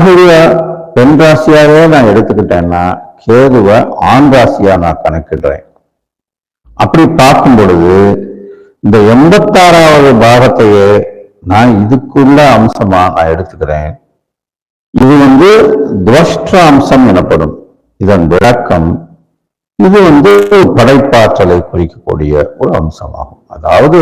ராகுவ பெண் ராசியாவே நான் எடுத்துக்கிட்டேன்னா கேதுவை ஆண் ராசியா நான் கணக்கிடுறேன். அப்படி பார்க்கும் பொழுது இந்த எண்பத்தாறாவது பாகத்தையே நான் இதுக்குள்ள அம்சமா நான் எடுத்துக்கிறேன். இது வந்து துவஷ்ட அம்சம் எனப்படும். இதன் விளக்கம் இது வந்து படைப்பாற்றலை குறிக்கக்கூடிய ஒரு அம்சமாகும். அதாவது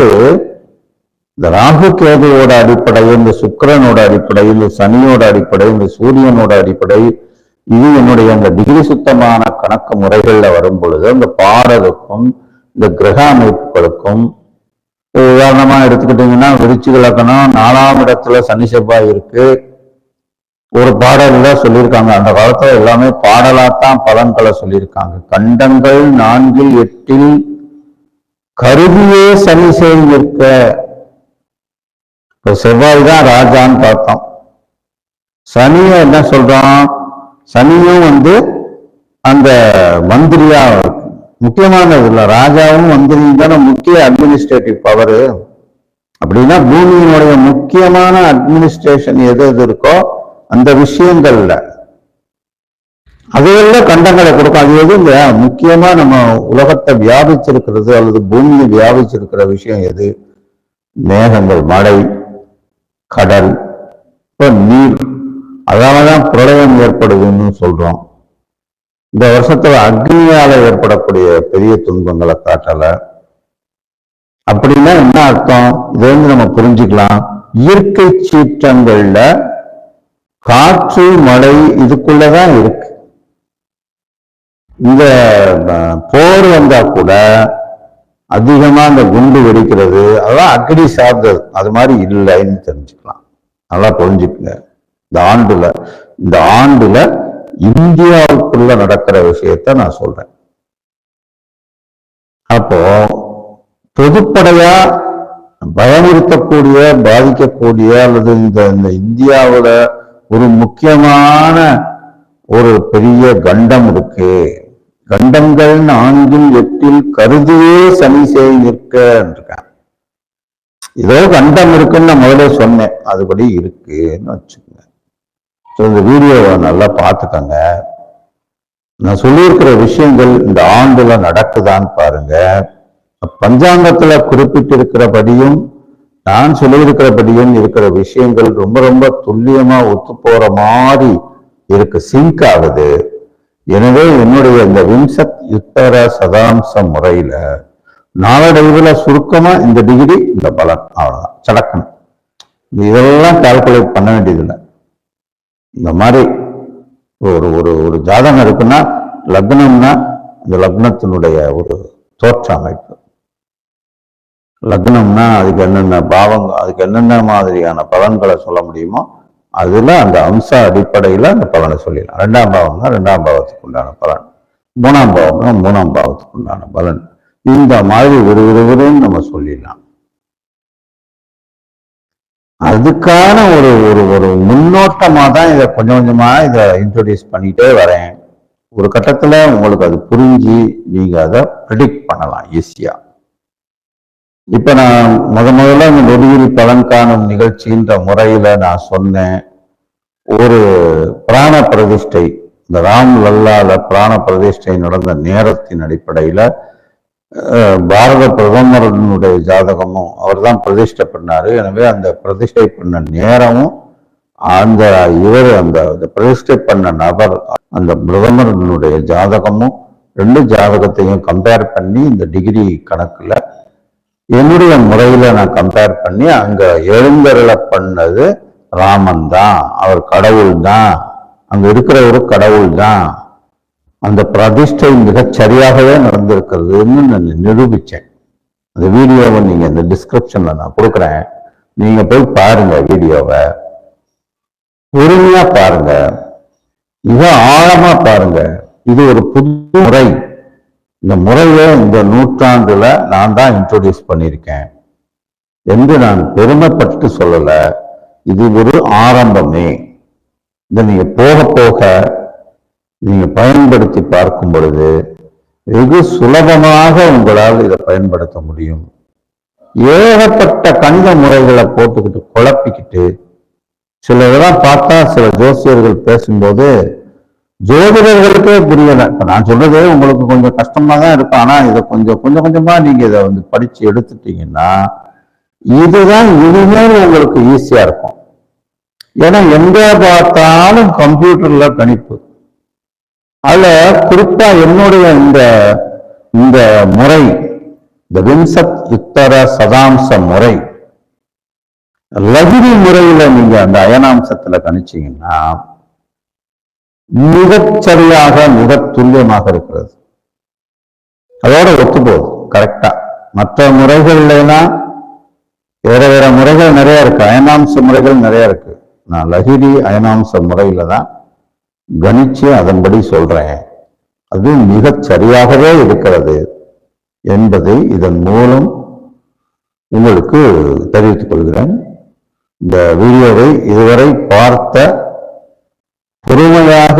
இந்த ராகு கேதுவோட அடிப்படை இந்த சுக்கிரனோட அடிப்படை இந்த சனியோட அடிப்படை இந்த சூரியனோட அடிப்படை இது என்னுடைய அந்த டிகிரி சுத்தமான கணக்கு முறைகள்ல வரும் பொழுது அந்த பாடலுக்கும் இந்த கிரக அமைப்புகளுக்கும் உதாரணமா எடுத்துக்கிட்டீங்கன்னா விருச்சி லக்கணம் நாலாம் இடத்துல சனி செவ்வாய் இருக்கு. ஒரு பாடல்ல சொல்லியிருக்காங்க. அந்த காலத்துல எல்லாமே பாடலாத்தான் பலன்களை சொல்லியிருக்காங்க. கண்டங்கள் நான்கில் எட்டில் கருதியே சனி செய்திருக்க இப்போ செவ்வாய் தான் ராஜான்னு பார்த்தோம். சனியை என்ன சொல்றோம் சனியும் வந்து அந்த மந்திரியா முக்கியமானது இல்லை ராஜாவும் மந்திரியும் தானே முக்கிய அட்மினிஸ்ட்ரேட்டிவ் பவரு அப்படின்னா பூமியினுடைய முக்கியமான அட்மினிஸ்ட்ரேஷன் எது எது இருக்கோ அந்த விஷயங்கள்ல. அதையெல்லாம் கண்டங்களை கொடுக்கும். அது எது இல்லையா? முக்கியமா நம்ம உலகத்தை வியாபிச்சிருக்கிறது அல்லது பூமியை வியாபிச்சிருக்கிற விஷயம் எது? மேகங்கள் மழை கடல். இப்போ நீர். அதனாலதான் பிரளயம் ஏற்படுதுன்னு சொல்றோம். இந்த வருஷத்துல அக்னியால ஏற்படக்கூடிய பெரிய துன்பங்களை காட்டல. அப்படின்னா என்ன அர்த்தம்? இது வந்து நம்ம புரிஞ்சுக்கலாம். இயற்கை சீற்றங்கள்ல காற்று மழை இதுக்குள்ளதான் இருக்கு. இந்த போர் வந்தா கூட அதிகமா அந்த குண்டு வெடிக்கிறது அதெல்லாம் அக்கடி சார்ந்தது. அது மாதிரி இல்லைன்னு தெரிஞ்சுக்கலாம். நல்லா புரிஞ்சுக்குங்க. இந்த ஆண்டுல இந்த ஆண்டுல இந்தியாவுக்குள்ள நடக்கிற விஷயத்த நான் சொல்றேன். அப்போ பொதுப்படையா பயமுறுத்தக்கூடிய பாதிக்கக்கூடிய அல்லது இந்த இந்த இந்தியாவோட ஒரு முக்கியமான ஒரு பெரிய கண்டம் இருக்கு. கண்டங்கள் நான்கில் எட்டில் கருதியே சனி செய் நிற்க இருக்கான் ஏதோ கண்டம் இருக்குன்னு நான் முதல்ல சொன்னேன். அதுபடி இருக்குன்னு வச்சுக்கோங்க. ஸோ இந்த வீடியோவை நல்லா பார்த்துக்கோங்க. நான் சொல்லியிருக்கிற விஷயங்கள் இந்த ஆண்டுல நடக்குதான்னு பாருங்க. பஞ்சாங்கத்துல குறிப்பிட்டிருக்கிறபடியும் நான் சொல்லியிருக்கிறபடியும் இருக்கிற விஷயங்கள் ரொம்ப ரொம்ப துல்லியமா ஒத்து போற மாதிரி இருக்கு. சிங்க் ஆகுது. எனவே என்னுடைய இந்த விம்சத் யுத்தர சதாம்ச முறையில நாளடைவில் சுருக்கமா இந்த டிகிரி இந்த பலன். அவ்வளவுதான். சடக்கணும் இதெல்லாம் கால்குலேட் பண்ண வேண்டியதில்லை. இந்த மாதிரி ஒரு ஒரு ஒரு ஜாதகம் இருக்குன்னா லக்னம்னா இந்த லக்னத்தினுடைய ஒரு தோற்ற அமைப்பு. லக்னம்னா அதுக்கு என்னென்ன பாவங்க அதுக்கு என்னென்ன மாதிரியான பலன்களை சொல்ல முடியுமோ அதுல அந்த அம்ச அடிப்படையில அந்த பலனை சொல்லிடலாம். ரெண்டாம் பாவம்னா ரெண்டாம் பாவத்துக்கு உண்டான பலன். மூணாம் பாவம்னா மூணாம் பாவத்துக்கு உண்டான பலன். இந்த மாதிரி ஒரு ஒருவரும் நம்ம சொல்லிடலாம். அதுக்கான ஒரு ஒரு ஒரு முன்னோட்டமாக தான் இதை கொஞ்சம் கொஞ்சமா இதை இன்ட்ரொடியூஸ் பண்ணிகிட்டே வரேன். ஒரு கட்டத்துல உங்களுக்கு அது புரிஞ்சு நீங்க அதை ப்ரிடிக்ட் பண்ணலாம் ஈஸியா இப்ப நான் முத முதல்ல இந்த நொடியில் பலன் காணும் நிகழ்ச்சின்ற முறையில நான் சொன்னேன். ஒரு பிராண பிரதிஷ்டை இந்த ராம் லல்லால பிராண பிரதிஷ்டை நடந்த நேரத்தின் அடிப்படையில பாரத பிரதமரனுடைய ஜாதகமும் அவர் தான் பிரதிஷ்டை பண்ணாரு. எனவே அந்த பிரதிஷ்டை பண்ண நேரமும் அந்த இவர் அந்த அந்த பிரதிஷ்டை பண்ண நபர் அந்த பிரதமரனுடைய ஜாதகமும் ரெண்டு ஜாதகத்தையும் கம்பேர் பண்ணி இந்த டிகிரி கணக்குல என்னுடைய முறையில நான் கம்பேர் பண்ணி அங்க எழுந்தருளை பண்ணது ராமன் தான் அவர் கடவுள் தான் அங்க இருக்கிற ஒரு கடவுள் தான் அந்த பிரதிஷ்டை மிகச் சரியாகவே நடந்திருக்கிறதுன்னு நான் நிரூபிச்சேன். அந்த வீடியோவை நீங்க இந்த டிஸ்கிரிப்ஷன்ல நான் கொடுக்குறேன். நீங்க போய் பாருங்க வீடியோவை. பொறுமையா பாருங்க. மிக ஆழமா பாருங்க. இது ஒரு புது முறை. இந்த முறையை இந்த நூற்றாண்டுல நான் தான் இன்ட்ரோடியூஸ் பண்ணியிருக்கேன் என்று நான் பெருமைப்பட்டு சொல்லல. இது ஒரு ஆரம்பமே. இதை நீங்க போக போக நீங்க பயன்படுத்தி பார்க்கும் பொழுது வெகு சுலபமாக உங்களால் இதை பயன்படுத்த முடியும். ஏகப்பட்ட கணித முறைகளை போட்டுக்கிட்டு குழப்பிக்கிட்டு சில இதெல்லாம் பார்த்தா சில ஜோசியர்கள் பேசும்போது ஜோதிடர்களுக்கே புரியல இப்ப நான் சொல்றது உங்களுக்கு கொஞ்சம் கஷ்டமா தான் இருக்கும். ஆனா இதை கொஞ்சம் கொஞ்சம் கொஞ்சமா நீங்க இதை வந்து படிச்சு எடுத்துட்டீங்கன்னா இதுதான் இனிமேல் உங்களுக்கு ஈஸியா இருக்கும். ஏன்னா எங்க பார்த்தாலும் கம்ப்யூட்டர்ல கணிப்பு. அதுல குறிப்பா என்னுடைய இந்த இந்த முறை இந்த விம்சத் உத்தர சதாம்ச முறை லகுதி முறையில நீங்க அந்த அயனாம்சத்துல கணிச்சீங்கன்னா மிகச் சரியாக மிக துல்லியமாக இருக்கிறது. அதோட ஒத்து போகுது கரெக்டா மற்ற முறைகள்லாம் வேற வேற முறைகள் நிறைய இருக்கு. அயனாம்ச முறைகள் நிறைய இருக்கு. நான் லகிரி அயனாம்ச முறையில தான் கணிச்சு அதன்படி சொல்றேன். அது மிகச் சரியாகவே இருக்கிறது என்பதை இதன் மூலம் உங்களுக்கு தெரிவித்துக் கொள்கிறேன். இந்த வீடியோவை இதுவரை பார்த்த பொறுமையாக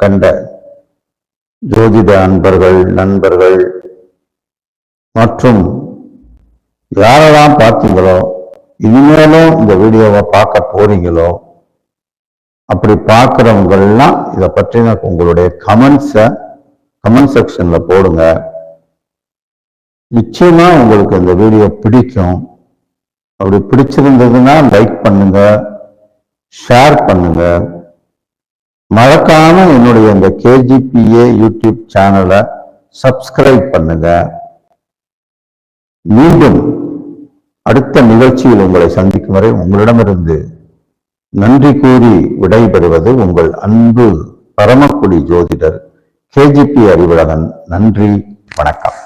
கண்ட ஜோதிட அன்பர்கள் நண்பர்கள் மற்றும் யாரெல்லாம் பார்த்தீங்களோ இனிமேலும் இந்த வீடியோவை பார்க்க போறீங்களோ அப்படி பார்க்குறவங்கள்லாம் இதை பற்றின உங்களுடைய கமெண்ட்ஸை கமெண்ட் செக்ஷனில் போடுங்க. நிச்சயமா உங்களுக்கு இந்த வீடியோ பிடிக்கும். அப்படி பிடிச்சிருந்ததுன்னா லைக் பண்ணுங்க ஷேர் பண்ணுங்க. மறக்காம என்னுடைய இந்த கேஜிபிஏ யூடியூப் சேனலை சப்ஸ்கிரைப் பண்ணுங்க. மீண்டும் அடுத்த நிகழ்ச்சியில் உங்களை சந்திக்கும் வரை உங்களிடமிருந்து நன்றி கூறி விடைபெறுவது உங்கள் அன்பு பரமக்குடி ஜோதிடர் கேஜிபி அறிவுலகன் நன்றி வணக்கம்.